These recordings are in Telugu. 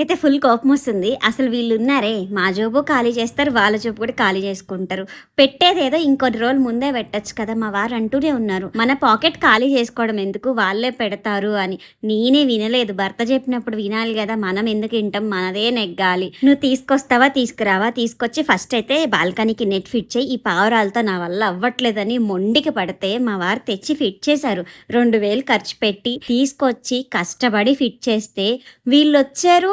అయితే ఫుల్ కోపం వస్తుంది అసలు వీళ్ళు ఉన్నారే మా జోబు ఖాళీ చేస్తారు వాళ్ళ జోబు కూడా ఖాళీ చేసుకుంటారు. పెట్టేదేదో ఇంకొన్ని రోజులు ముందే పెట్టచ్చు కదా మా వారు అంటూనే ఉన్నారు. మన పాకెట్ ఖాళీ చేసుకోవడం ఎందుకు వాళ్ళే పెడతారు అని. నేనే వినలేదు. భర్త చెప్పినప్పుడు వినాలి కదా మనం ఎందుకు వింటాం మనదే నెగ్గాలి. నువ్వు తీసుకొస్తావా తీసుకురావా? తీసుకొచ్చి ఫస్ట్ అయితే బాల్కనీకి నెట్ ఫిట్ చేయి ఈ పావురాలతో నా వల్ల అవ్వట్లేదని మొండికి పడితే మా వారు తెచ్చి ఫిట్ చేశారు. రెండు వేలు ఖర్చు పెట్టి తీసుకొచ్చి కష్టపడి ఫిట్ చేస్తే వీళ్ళు వచ్చారు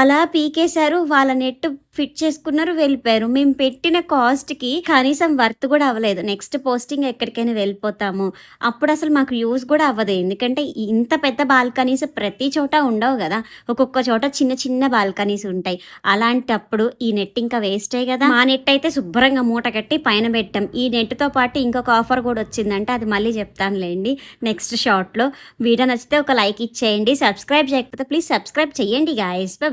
అలా పీకేశారు వాళ్ళ నెట్ ఫిట్ చేసుకున్నారు వెళ్ళిపోయారు. మేము పెట్టిన కాస్ట్కి కనీసం వర్త్ కూడా అవ్వలేదు. నెక్స్ట్ పోస్టింగ్ ఎక్కడికైనా వెళ్ళిపోతాము. అప్పుడు అసలు మాకు యూజ్ కూడా అవ్వదు. ఎందుకంటే ఇంత పెద్ద బాల్కనీస్ ప్రతి చోట ఉండవు కదా. ఒక్కొక్క చోట చిన్న చిన్న బాల్కనీస్ ఉంటాయి. అలాంటప్పుడు ఈ నెట్ ఇంకా వేస్టే కదా. మా నెట్ అయితే శుభ్రంగా మూట కట్టి పైన పెట్టాం. ఈ నెట్తో పాటు ఇంకొక ఆఫర్ కూడా వచ్చిందంటే. అది మళ్ళీ చెప్తానులేండి. నెక్స్ట్ షార్ట్లో వీడియో నచ్చితే ఒక లైక్ ఇచ్చేయండి. సబ్స్క్రైబ్ చేయకపోతే ప్లీజ్ సబ్స్క్రైబ్ చేయండి గాయస్ బై